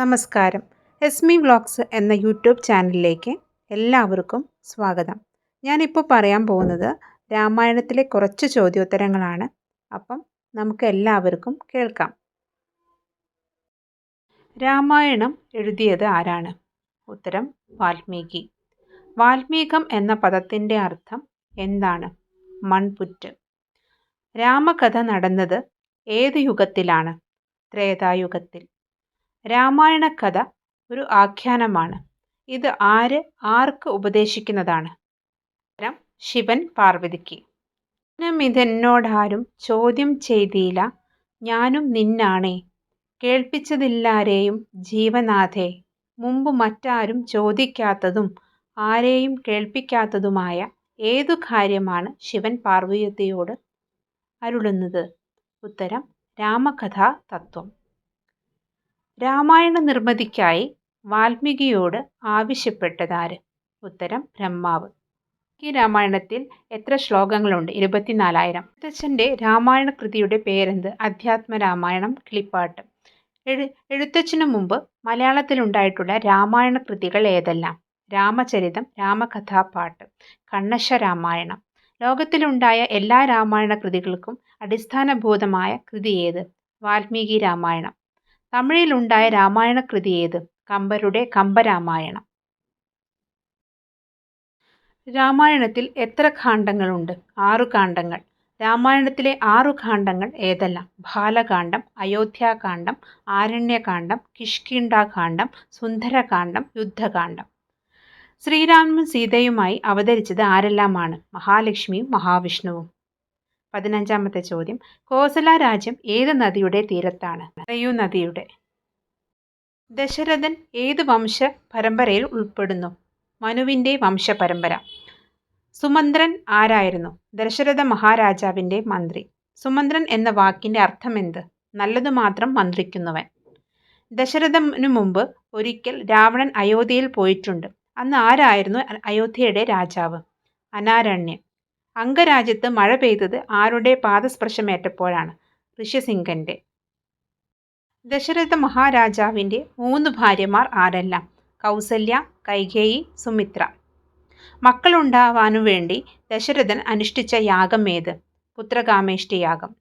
നമസ്കാരം. എസ്മി വ്ലോഗ്സ് എന്ന യൂട്യൂബ് ചാനലിലേക്ക് എല്ലാവർക്കും സ്വാഗതം. ഞാനിപ്പോൾ പറയാൻ പോകുന്നത് രാമായണത്തിലെ കുറച്ച് ചോദ്യോത്തരങ്ങളാണ്. അപ്പം നമുക്ക് എല്ലാവർക്കും കേൾക്കാം. രാമായണം എഴുതിയത് ആരാണ്? ഉത്തരം വാൽമീകി. വാൽമീകം എന്ന പദത്തിന്റെ അർത്ഥം എന്താണ്? മൺപുറ്റ്. രാമകഥ നടന്നത് ഏത് യുഗത്തിലാണ്? ത്രേതായുഗത്തിൽ. രാമായണ കഥ ഒരു ആഖ്യാനമാണ്. ഇത് ആര് ആർക്ക് ഉപദേശിക്കുന്നതാണ്? ശിവൻ പാർവതിക്ക്. ഇതെന്നോടാരും ചോദ്യം ചെയ്തില്ല ഞാനും നിന്നാണേ. കേൾപ്പിച്ചതില്ലാരെയും ജീവനാഥേ. മുമ്പ് മറ്റാരും ചോദിക്കാത്തതും ആരെയും കേൾപ്പിക്കാത്തതുമായ ഏതു കാര്യമാണ് ശിവൻ പാർവതിയോട് അരുളുന്നത്? ഉത്തരം രാമകഥാ തത്വം രാമായണ നിർമ്മിതിക്കായി വാൽമീകിയോട് ആവശ്യപ്പെട്ടതാര്? ഉത്തരം ബ്രഹ്മാവ്. ഈ രാമായണത്തിൽ എത്ര ശ്ലോകങ്ങളുണ്ട്? ഇരുപത്തിനാലായിരം. എഴുത്തച്ഛന്റെ രാമായണ കൃതിയുടെ പേരെന്ത്? അധ്യാത്മ രാമായണം കിളിപ്പാട്ട്. എഴു എഴുത്തച്ഛനു മുമ്പ് മലയാളത്തിലുണ്ടായിട്ടുള്ള രാമായണ കൃതികൾ ഏതെല്ലാം? രാമചരിതം രാമകഥാപാട്ട് കണ്ണശ രാമായണം ലോകത്തിലുണ്ടായ എല്ലാ രാമായണ കൃതികൾക്കും അടിസ്ഥാനഭൂതമായ കൃതി ഏത്? വാൽമീകി രാമായണം. തമിഴിലുണ്ടായ രാമായണ കൃതി ഏത്? കമ്പരുടെ കമ്പരാമായണം. രാമായണത്തിൽ എത്ര കാണ്ഡങ്ങളുണ്ട് ആറു കാണ്ഡങ്ങൾ രാമായണത്തിലെ ആറു കാണ്ഡങ്ങൾ ഏതെല്ലാം? ബാലകാന്ഡം അയോധ്യാകാന്ഡം ആരണ്യകാന്ഡം കിഷ്കിണ്ടാകാന്ഡം സുന്ദരകാന്ഡം യുദ്ധകാന്ഡം ശ്രീരാമനും സീതയുമായി അവതരിച്ചത് ആരെല്ലാമാണ്? മഹാലക്ഷ്മിയും മഹാവിഷ്ണുവും. പതിനഞ്ചാമത്തെ ചോദ്യം. കോസല രാജ്യം ഏത് നദിയുടെ തീരത്താണ്? സരയൂ നദിയുടെ. ദശരഥൻ ഏത് വംശ പരമ്പരയിൽ ഉൾപ്പെടുന്നു? മനുവിന്റെ വംശപരമ്പര. സുമന്ത്രൻ ആരായിരുന്നു? ദശരഥ മഹാരാജാവിന്റെ മന്ത്രി. സുമന്ത്രൻ എന്ന വാക്കിന്റെ അർത്ഥം അർത്ഥമെന്ത്? നല്ലതു മാത്രം മന്ത്രിക്കുന്നവൻ. ദശരഥനു മുമ്പ് ഒരിക്കൽ രാവണൻ അയോധ്യയിൽ പോയിട്ടുണ്ട്. അന്ന് ആരായിരുന്നു അയോധ്യയുടെ രാജാവ്? അനാരണ്യൻ. അംഗരാജ്യത്ത് മഴ പെയ്തത് ആരുടെ പാദസ്പർശമേറ്റപ്പോഴാണ്? ഋഷ്യസിംഗന്റെ ദശരഥ മഹാരാജാവിന്റെ മൂന്ന് ഭാര്യമാർ ആരെല്ലാം? കൗസല്യ കൈകേയി സുമിത്ര. മക്കളുണ്ടാവാനു വേണ്ടി ദശരഥൻ അനുഷ്ഠിച്ച യാഗം ഏത്? പുത്രകാമേഷ്ടി യാഗം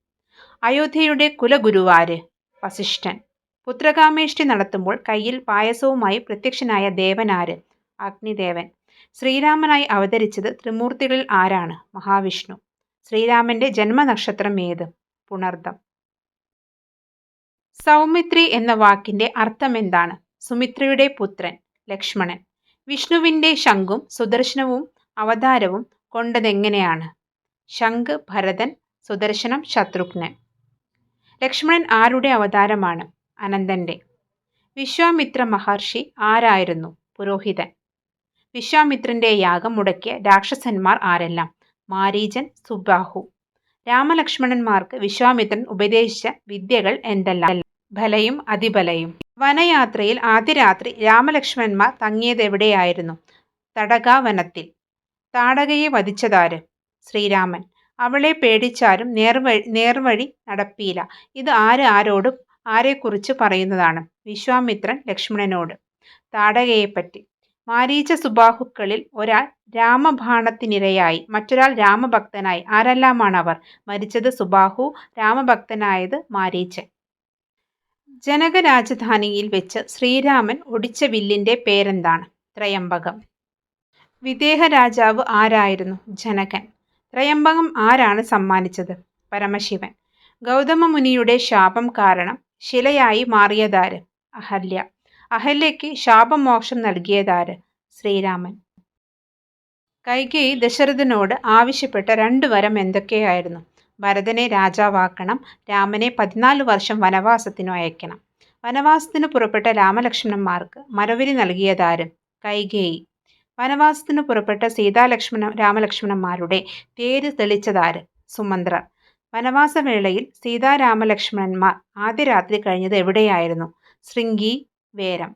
അയോധ്യയുടെ കുലഗുരുവാര് വസിഷ്ഠൻ. പുത്രകാമേഷ്ടി നടത്തുമ്പോൾ കയ്യിൽ പായസവുമായി പ്രത്യക്ഷനായ ദേവനാര്? അഗ്നിദേവൻ. ശ്രീരാമനായി അവതരിച്ചത് ത്രിമൂർത്തികളിൽ ആരാണ്? മഹാവിഷ്ണു. ശ്രീരാമന്റെ ജന്മനക്ഷത്രം ഏത്? പുണർദം. സൗമിത്രി എന്ന വാക്കിന്റെ അർത്ഥം എന്താണ്? സുമിത്രയുടെ പുത്രൻ ലക്ഷ്മണൻ. വിഷ്ണുവിന്റെ ശംഖും സുദർശനവും അവതാരവും കൊണ്ടതെങ്ങനെയാണ്? ശംഖ് ഭരതൻ സുദർശനം ശത്രുഘ്നൻ. ലക്ഷ്മണൻ ആരുടെ അവതാരമാണ്? അനന്തന്റെ. വിശ്വാമിത്ര മഹർഷി ആരായിരുന്നു? പുരോഹിതൻ. വിശ്വാമിത്രന്റെ യാഗം മുടക്കിയ രാക്ഷസന്മാർ ആരെല്ലാം? മാരീചൻ സുബാഹു. രാമലക്ഷ്മണന്മാർക്ക് വിശ്വാമിത്രൻ ഉപദേശിച്ച വിദ്യകൾ എന്തെല്ലാം? ബലയും അതിബലയും. വനയാത്രയിൽ ആദ്യ രാത്രി രാമലക്ഷ്മണന്മാർ തങ്ങിയതെവിടെയായിരുന്നു? തടകാവനത്തിൽ. താടകയെ വധിച്ചതാര്? ശ്രീരാമൻ. അവളെ പേടിച്ചാരും നേർവഴി നേർവഴി നടപ്പിയില്ല. ഇത് ആര് ആരോടും ആരെക്കുറിച്ച് പറയുന്നതാണ്? വിശ്വാമിത്രൻ ലക്ഷ്മണനോട്. താടകയെപ്പറ്റി. മാരീച സുബാഹുക്കളിൽ ഒരാൾ രാമഭാണത്തിനിരയായി മറ്റൊരാൾ രാമഭക്തനായി. ആരെല്ലാമാണ് അവർ മരിച്ചത് സുബാഹു രാമഭക്തനായത് മാരീച്ചൻ. ജനകരാജധാനിയിൽ വെച്ച് ശ്രീരാമൻ ഒടിച്ച വില്ലിന്റെ പേരെന്താണ്? ത്രയംബകം. വിദേഹ രാജാവ് ആരായിരുന്നു? ജനകൻ. ത്രയംബകം ആരാണ് സമ്മാനിച്ചത്? പരമശിവൻ. ഗൗതമ മുനിയുടെ ശാപം കാരണം ശിലയായി മാറിയതാര്? അഹല്യ. അഹല്യയ്ക്ക് ശാപമോക്ഷം നൽകിയതാര്? ശ്രീരാമൻ. കൈകേയി ദശരഥനോട് ആവശ്യപ്പെട്ട രണ്ട് വരം എന്തൊക്കെയായിരുന്നു? ഭരതനെ രാജാവാക്കണം രാമനെ പതിനാല് വർഷം വനവാസത്തിനു അയക്കണം. വനവാസത്തിന് പുറപ്പെട്ട രാമലക്ഷ്മണന്മാർക്ക് മരവരി നൽകിയതാര്? കൈകേയി. വനവാസത്തിന് പുറപ്പെട്ട സീതാലക്ഷ്മണ രാമലക്ഷ്മണന്മാരുടെ പേര് തെളിച്ചതാര്? സുമന്ത്രർ വനവാസവേളയിൽ സീതാരാമലക്ഷ്മണന്മാർ ആദ്യ രാത്രി കഴിഞ്ഞത് എവിടെയായിരുന്നു? ശൃംഗി വേരം